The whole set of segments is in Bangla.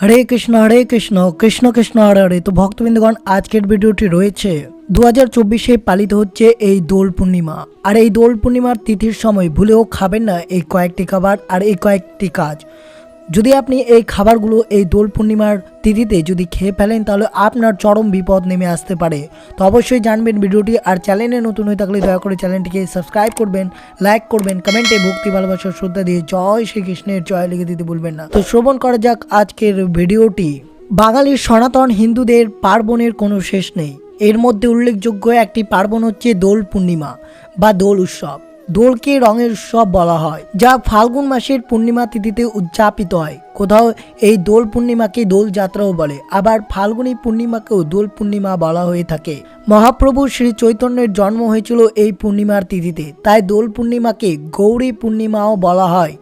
হরে কৃষ্ণ হরে কৃষ্ণ কৃষ্ণ কৃষ্ণ, হরে হরে। তো ভক্তবৃন্দগণ, আজকের ভিডিওটি রয়েছে। দু হাজার চব্বিশে পালিত হচ্ছে এই দোল পূর্ণিমা। আর এই দোল পূর্ণিমার তিথির সময় ভুলেও খাবেন না এই কয়েকটি খাবার আর এই কয়েকটি কাজ। যদি আপনি এই খাবারগুলো এই দোল পূর্ণিমার তিথিতে যদি খেয়ে ফেলেন, তাহলে আপনার চরম বিপদ নেমে আসতে পারে। তো অবশ্যই জানবেন ভিডিওটি, আর চ্যানেলে নতুন হয়ে থাকলে দয়া করে চ্যানেলটিকে সাবস্ক্রাইব করবেন, লাইক করবেন, কমেন্টে ভক্তি ভালোবাসার শ্রদ্ধা দিয়ে জয় শ্রীকৃষ্ণের জয় লিখে দিতে ভুলবেন না। তো শ্রবণ করা যাক আজকের ভিডিওটি। বাঙালির সনাতন হিন্দুদের পার্বণের কোনো শেষ নেই। এর মধ্যে উল্লেখযোগ্য একটি পার্বণ হচ্ছে দোল পূর্ণিমা বা দোল উৎসব। দোলকে রঙের উৎসব বলা হয় যা ফাল্গুন মাসের পূর্ণিমা তিথিতে উদযাপিত হয়। কোথাও এই দোল পূর্ণিমাকে দোল যাত্রাও বলে। আবার ফাল্গুনী পূর্ণিমাকেও দোল পূর্ণিমা বলা হয়ে থাকে। মহাপ্রভু শ্রী চৈতন্যের জন্ম হয়েছিল এই পূর্ণিমার তিথিতে। তাই দোল পূর্ণিমাকে গৌরী পূর্ণিমাও বলা হয়।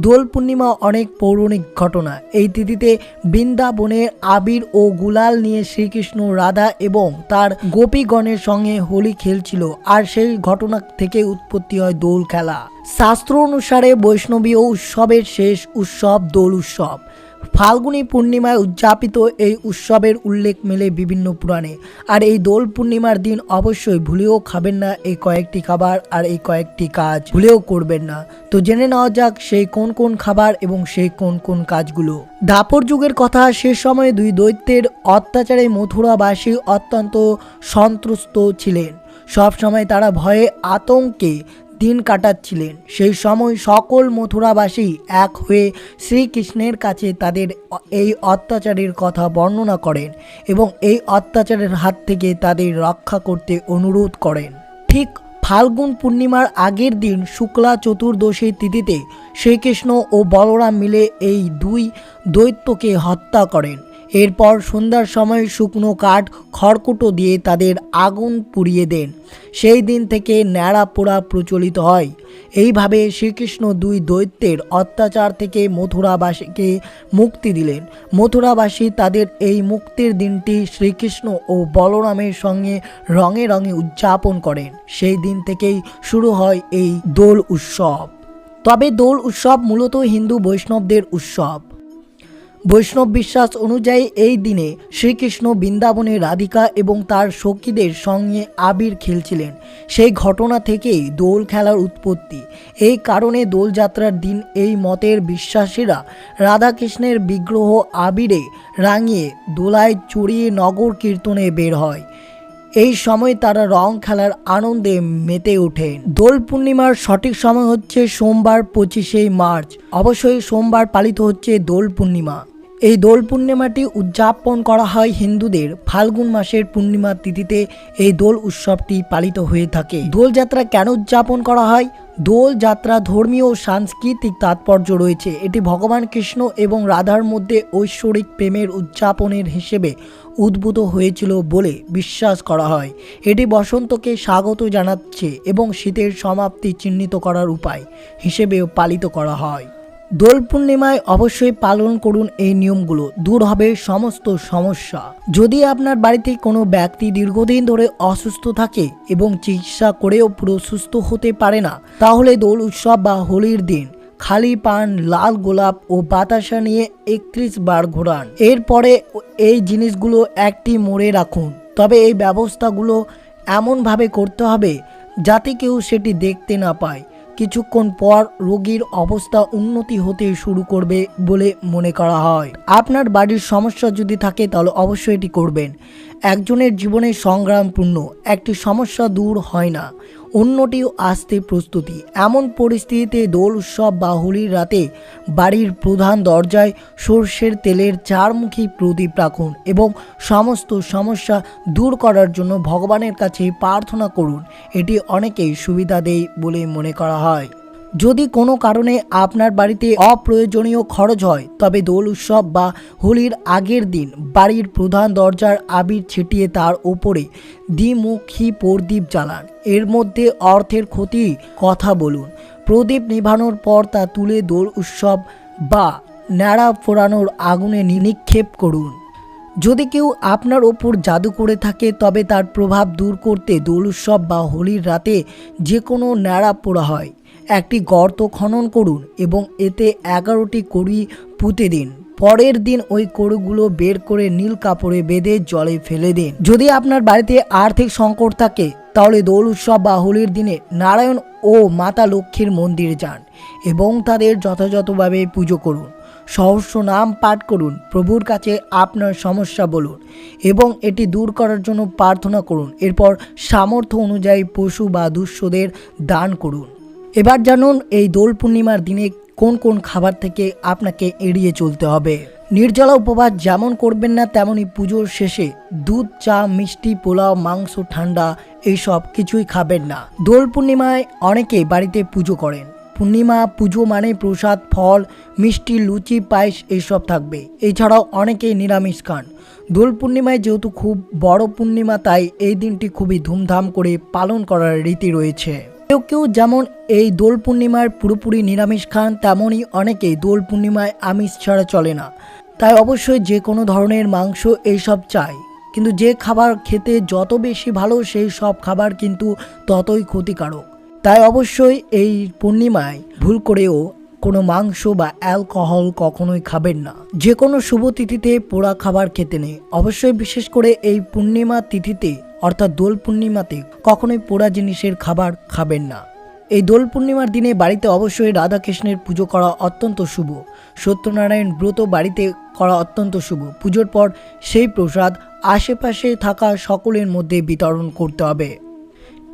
দোল পূর্ণিমা অনেক পৌরাণিক ঘটনা। এই তিথিতে বৃন্দাবনে আবির ও গুলাল নিয়ে শ্রীকৃষ্ণ রাধা এবং তার গোপীগণের সঙ্গে হোলি খেলছিল। আর সেই ঘটনা থেকে উৎপত্তি হয় দোল খেলা। শাস্ত্র অনুসারে বৈষ্ণবীয় উৎসবের শেষ উৎসব দোল উৎসব। ফাল্গুনী পূর্ণিমায় উদযাপিত এই উৎসবের উল্লেখ মেলে বিভিন্ন পুরাণে। আর এই দোল পূর্ণিমার দিন অবশ্যই ভুলেও খাবেন না এই কয়েকটি খাবার আর এই কয়েকটি কাজ। ভুলেও করবেন না। তো জেনে নেওয়া যাক সেই কোন কোন খাবার এবং সেই কোন কোন কাজগুলো। দাপর যুগের কথা সে সময়ে দুই দৈত্যের অত্যাচারে মথুরাবাসী অত্যন্ত সন্ত্রস্ত ছিলেন। সব সময় তারা ভয়ে আতঙ্কে দিন কাটাচ্ছিলেন। সেই সময় সকল মথুরাবাসী এক হয়ে শ্রীকৃষ্ণের কাছে তাদের এই অত্যাচারের কথা বর্ণনা করেন এবং এই অত্যাচারের হাত থেকে তাদের রক্ষা করতে অনুরোধ করেন। ঠিক ফাল্গুন পূর্ণিমার আগের দিন শুক্লা চতুর্দশীর তিথিতে শ্রীকৃষ্ণ ও বলরাম মিলে এই দুই দৈত্যকে হত্যা করেন। এরপর সন্ধ্যার সময় শুকনো কাঠ, খড়কুটো দিয়ে তাদের আগুন পুড়িয়ে দেন। সেই দিন থেকে ন্যাড়া পোড়া প্রচলিত হয়। এইভাবে শ্রীকৃষ্ণ দুই দৈত্যের অত্যাচার থেকে মথুরাবাসীকে মুক্তি দিলেন। মথুরাবাসী তাদের এই মুক্তির দিনটি শ্রীকৃষ্ণ ও বলরামের সঙ্গে রঙে রঙে উদযাপন করেন। সেই দিন থেকেই শুরু হয় এই দোল উৎসব। তবে দোল উৎসব মূলত হিন্দু বৈষ্ণবদের উৎসব। বৈষ্ণব বিশ্বাস অনুযায়ী এই দিনে শ্রীকৃষ্ণ বৃন্দাবনে রাধিকা এবং তার সখীদের সঙ্গে আবির খেলছিলেন। সেই ঘটনা থেকেই দোল খেলার উৎপত্তি। এই কারণে দোলযাত্রার দিন এই মতের বিশ্বাসীরা রাধাকৃষ্ণের বিগ্রহ আবিরে রাঙিয়ে দোলায় চড়িয়ে নগর কীর্তনে বের হয়। এই সময় তারা রং খেলার আনন্দে মেতে ওঠে। দোল পূর্ণিমার সঠিক সময় হচ্ছে সোমবার পঁচিশে মার্চ। অবশ্যই সোমবার পালিত হচ্ছে দোল পূর্ণিমা। এই দোল পূর্ণিমাটি উদযাপন করা হয় হিন্দুদের। ফাল্গুন মাসের পূর্ণিমা তিথিতে এই দোল উৎসবটি পালিত হয়ে থাকে। দোলযাত্রা কেন উদযাপন করা হয়? দোল, যাত্রা, ধর্মীয় ও সাংস্কৃতিক তাৎপর্য রয়েছে। এটি ভগবান কৃষ্ণ এবং রাধার মধ্যে ঐশ্বরিক প্রেমের উদযাপনের হিসেবে উদ্ভূত হয়েছিল বলে বিশ্বাস করা হয়। এটি বসন্তকে স্বাগত জানাচ্ছে এবং শীতের সমাপ্তি চিহ্নিত করার উপায় হিসেবেও পালিত করা হয়। দোল পূর্ণিমায় অবশ্যই পালন করুন এই নিয়মগুলো। দূর হবে সমস্ত সমস্যা। যদি আপনার বাড়িতে কোনো ব্যক্তি দীর্ঘদিন ধরে অসুস্থ থাকে এবং চিকিৎসা করেও পুরো সুস্থ হতে পারে না, তাহলে দোল উৎসব বা হোলির দিন খালি পান, লাল গোলাপ ও বাতাসা নিয়ে একত্রিশ বার ঘোরান। এরপরে এই জিনিসগুলো একটি মোড়ে রাখুন। তবে এই ব্যবস্থাগুলো এমনভাবে করতে হবে যাতে কেউ সেটি দেখতে না পায়। কিছুক্ষণ পর রোগীর অবস্থা উন্নতি হতে শুরু করবে বলে মনে করা হয়। আপনার বাড়ির সমস্যা যদি থাকে তাহলে অবশ্যই এটি করবেন। একজনের জীবনে সংগ্রামপূর্ণ, একটি সমস্যা দূর হয় না। অন্যটিও আসতে প্রস্তুতি। এমন পরিস্থিতিতে দোল উৎসব বা হোলির রাতে বাড়ির প্রধান দরজায় সর্ষের তেলের চারমুখী প্রদীপ রাখুন এবং সমস্ত সমস্যা দূর করার জন্য ভগবানের কাছে প্রার্থনা করুন। এটি অনেকেই সুবিধা দেয় বলে মনে করা হয়। যদি কোনো কারণে আপনার বাড়িতে অপ্রয়োজনীয় খরচ হয়, তবে দোল উৎসব বা হোলির আগের দিন বাড়ির প্রধান দরজার আবির ছিটিয়ে তার ওপরে দ্বিমুখী প্রদীপ জ্বালান। এর মধ্যে অর্থের ক্ষতি কথা বলুন। প্রদীপ নিভানোর পর তা তুলে দোল উৎসব বা ন্যাড়া ফোড়ানোর আগুনে নিক্ষেপ করুন। যদি কেউ আপনার ওপর জাদু করে থাকে, তবে তার প্রভাব দূর করতে দোল উৎসব বা হোলির রাতে যে কোনো ন্যাড়া পোড়া হয়। একটি গর্ত খনন করুন এবং এতে এগারোটি কড়ি পুঁতে দিন। পরের দিন ওই গরুগুলো বের করে নীল কাপড়ে বেঁধে জলে ফেলে দিন। যদি আপনার বাড়িতে আর্থিক সংকট থাকে, তাহলে দোল উৎসব বা হোলির দিনে নারায়ণ ও মাতা লক্ষ্মীর মন্দিরে যান এবং তাদের যথাযথভাবে পুজো করুন। সহস্র নাম পাঠ করুন, প্রভুর কাছে আপনার সমস্যা বলুন এবং এটি দূর করার জন্য প্রার্থনা করুন। এরপর সামর্থ্য অনুযায়ী পশু বা দুঃস্থদের দান করুন। এবার জানুন এই দোল পূর্ণিমার দিনে কোন কোন খাবার থেকে আপনাকে এড়িয়ে চলতে হবে। নির্জলা উপবাস যেমন করবেন না, তেমনই পুজোর শেষে দুধ, চা, মিষ্টি, পোলাও, মাংস, ঠান্ডা এইসব কিছুই খাবেন না। দোল পূর্ণিমায় অনেকে বাড়িতে পুজো করেন। পূর্ণিমা, পুজো মানে প্রসাদ, ফল, মিষ্টি, লুচি, পায়েস এইসব থাকবে। এছাড়াও অনেকেই নিরামিষ খান। দোল পূর্ণিমায় যেহেতু খুব বড় পূর্ণিমা, তাই এই দিনটি খুবই ধুমধাম করে পালন করার রীতি রয়েছে। কেউ কেউ যেমন এই দোল পূর্ণিমার পুরোপুরি নিরামিষ খান তেমনই অনেকেই দোল পূর্ণিমায় আমিষ ছাড়া চলে না। তাই অবশ্যই যে কোনো ধরনের মাংস এইসব চাই। কিন্তু যে খাবার খেতে যত বেশি ভালো, সেই সব খাবার কিন্তু ততই ক্ষতিকারক। তাই অবশ্যই এই পূর্ণিমায় ভুল করেও কোনো মাংস বা অ্যালকোহল কখনোই খাবেন না। যে কোনো শুভ তিথিতে পোড়া খাবার খেতে নেই। অবশ্যই বিশেষ করে এই পূর্ণিমা তিথিতে অর্থাৎ দোল পূর্ণিমাতে কখনোই পোড়া জিনিসের খাবার খাবেন না। এই দোল পূর্ণিমার দিনে বাড়িতে অবশ্যই রাধাকৃষ্ণের পুজো করা অত্যন্ত শুভ। সত্যনারায়ণ ব্রত বাড়িতে করা অত্যন্ত শুভ। পুজোর পর সেই প্রসাদ আশেপাশে থাকা সকলের মধ্যে বিতরণ করতে হবে।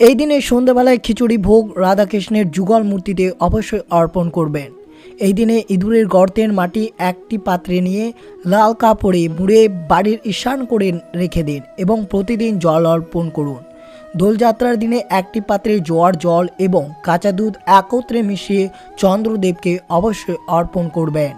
এই দিনে সন্ধ্যাবেলায় খিচুড়ি ভোগ রাধাকৃষ্ণের যুগল মূর্তিতে অবশ্যই অর্পণ করবেন। এই দিনে ইঁদুরের গর্তের মাটি একটি পাত্রে নিয়ে লাল কাপড়ে মুড়ে বাড়ির ঈশান করে রেখে দিন এবং প্রতিদিন জল অর্পণ করুন। দোলযাত্রার দিনে একটি পাত্রে জোয়ার জল এবং কাঁচা দুধ একত্রে মিশিয়ে চন্দ্রদেবকে অবশ্যই অর্পণ করবেন।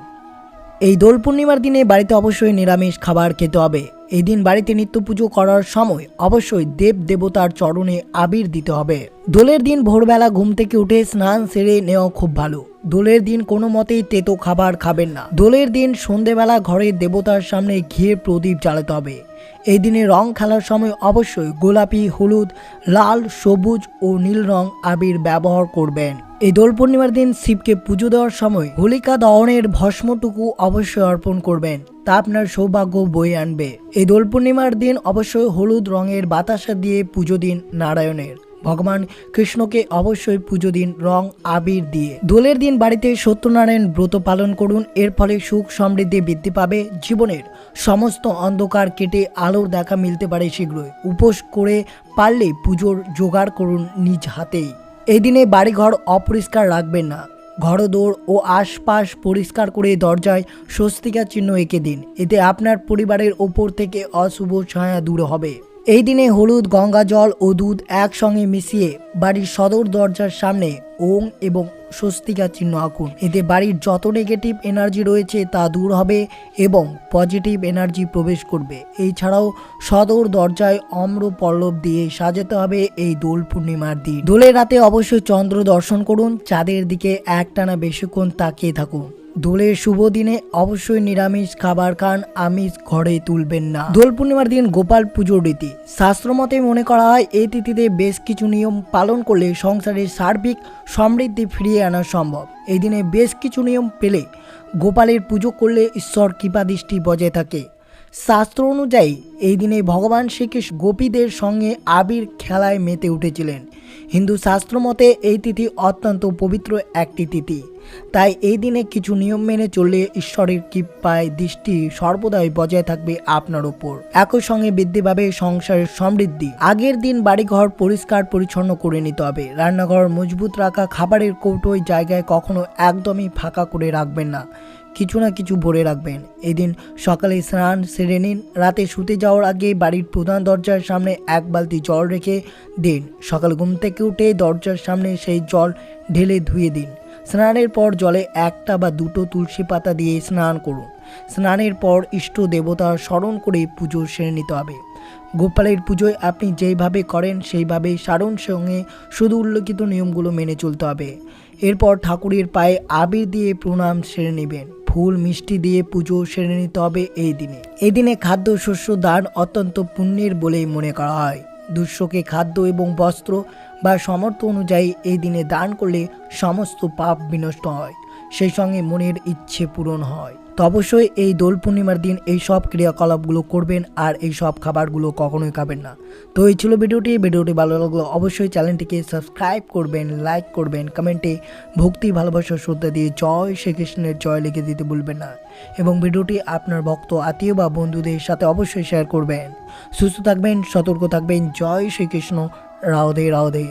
এই দোল পূর্ণিমার দিনে বাড়িতে অবশ্যই নিরামিষ খাবার খেতে হবে। এই দিন বাড়িতে নিত্য পুজো করার সময় অবশ্যই দেব দেবতার চরণে আবির দিতে হবে। দোলের দিন ভোরবেলা ঘুম থেকে উঠে স্নান সেরে নেওয়া খুব ভালো। দোলের দিন কোনো মতেই তেতো খাবার খাবেন না। দোলের দিন সন্ধেবেলা ঘরের দেবতার সামনে ঘিয়ে প্রদীপ জ্বালাতে হবে। এই দিনে রং খেলার সময় অবশ্যই গোলাপি, হলুদ, লাল, সবুজ ও নীল রং আবির ব্যবহার করবেন। এই দোল পূর্ণিমার দিন শিবকে পুজো দেওয়ার সময় হোলিকা দহনের ভস্মটুকু অবশ্যই অর্পণ করবেন। তা আপনার সৌভাগ্য বয়ে আনবে। এই দোল পূর্ণিমার দিন অবশ্যই হলুদ রঙের বাতাসা দিয়ে পুজো দিন নারায়ণের। ভগবান কৃষ্ণকে অবশ্যই পুজো দিন রং, আবির দিয়ে। দোলের দিন বাড়িতে সত্যনারায়ণ ব্রত পালন করুন। এর ফলে সুখ সমৃদ্ধি বৃদ্ধি পাবে জীবনের। সমস্ত অন্ধকার কেটে আলোর দেখা মিলতে পারে শীঘ্রই। উপোস করে পারলে পুজোর জোগাড় করুন নিজ হাতেই। এই দিনে বাড়িঘর অপরিষ্কার রাখবেন না। ঘরদোর ও আশপাশ পরিষ্কার করে দরজায় স্বস্তিকার চিহ্ন এঁকে দিন। এতে আপনার পরিবারের ওপর থেকে অশুভ ছায়া দূর হবে। এই দিনে হলুদ, গঙ্গা জল ও দুধ একসঙ্গে মিশিয়ে বাড়ির সদর দরজার সামনে ওং এবং স্বস্তিকা চিহ্ন আঁকুন। এতে বাড়ির যত নেগেটিভ এনার্জি রয়েছে তা দূর হবে এবং পজিটিভ এনার্জি প্রবেশ করবে। এছাড়াও সদর দরজায় অম্র পল্লব দিয়ে সাজাতে হবে এই দোল পূর্ণিমার দিন। দোলের রাতে অবশ্যই চন্দ্র দর্শন করুন। চাঁদের দিকে একটানা বেশিক্ষণ তাকিয়ে থাকুন। দোলের শুভ দিনে অবশ্যই নিরামিষ খাবার খান, আমিষ ঘরে তুলবেন না। দোল পূর্ণিমার দিন গোপাল পুজোর রীতি। শাস্ত্রমতে মনে করা হয়, এই তিথিতে বেশ কিছু নিয়ম পালন করলে সংসারের সার্বিক সমৃদ্ধি ফিরিয়ে আনা সম্ভব। এই দিনে বেশ কিছু নিয়ম পেলে গোপালের পুজো করলে ঈশ্বর কৃপা দৃষ্টি বজায় থাকে। শাস্ত্র অনুযায়ী, এই দিনে ভগবান শ্রীকৃষ্ণ গোপীদের সঙ্গে আবির খেলায় মেতে উঠেছিলেন। হিন্দু শাস্ত্র মতে এই তিথি অত্যন্ত পবিত্র একটি তিথি। তাই এই দিনে কিছু নিয়ম মেনে চললে ঈশ্বরের কৃপায় দৃষ্টি সর্বদাই বজায় থাকবে আপনার ওপর। একই সঙ্গে বৃদ্ধি পাবে সংসারের সমৃদ্ধি। আগের দিন বাড়িঘর পরিষ্কার পরিচ্ছন্ন করে নিতে হবে। রান্নাঘর মজবুত রাখা, খাবারের কৌটো ওই জায়গায় কখনো একদমই ফাঁকা করে রাখবেন না। কিছু না কিছু ভরে রাখবেন। এদিন সকালে স্নান সেরে নিন। রাতে শুতে যাওয়ার আগে বাড়ির প্রধান দরজার সামনে এক বালতি জল রেখে দিন। সকাল ঘুম থেকে উঠে দরজার সামনে সেই জল ঢেলে ধুয়ে দিন। স্নানের পর জলে একটা বা দুটো তুলসী পাতা দিয়ে স্নান করুন। স্নানের পর ইষ্ট দেবতা স্মরণ করে পুজো সেরে নিতে হবে। গোপালের পুজোয় আপনি যেইভাবে করেন, সেইভাবে সারণ সঙ্গে শুধু উল্লেখিত নিয়মগুলো মেনে চলতে হবে। এরপর ঠাকুরের পায়ে আবির দিয়ে প্রণাম সেরে নেবেন। ফুল মিষ্টি দিয়ে পুজো সেরে নিতে হবে এই দিনে। এই দিনে খাদ্য শস্য দান অত্যন্ত পুণ্যের বলেই মনে করা হয়। দুঃস্বকে খাদ্য এবং বস্ত্র বা সমর্থ অনুযায়ী এই দিনে দান করলে সমস্ত পাপ বিনষ্ট হয়। সেই সঙ্গে মনের ইচ্ছে পূরণ হয়। তো অবশ্যই এই দোল পূর্ণিমার দিন এই সব ক্রিয়াকলাপগুলো করবেন আর এই সব খাবারগুলো কখনোই খাবেন না। তো এই ছিল ভিডিওটি। ভিডিওটি ভালো লাগল অবশ্যই চ্যানেলটিকে সাবস্ক্রাইব করবেন, লাইক করবেন, কমেন্টে ভক্তি, ভালোবাসা, শ্রদ্ধা দিয়ে জয় শ্রীকৃষ্ণের জয় লিখে দিতে ভুলবেন না। এবং ভিডিওটি আপনার ভক্ত, আত্মীয় বা বন্ধুদের সাথে অবশ্যই শেয়ার করবেন। সুস্থ থাকবেন, সতর্ক থাকবেন। জয় শ্রীকৃষ্ণ। রাধে রাধে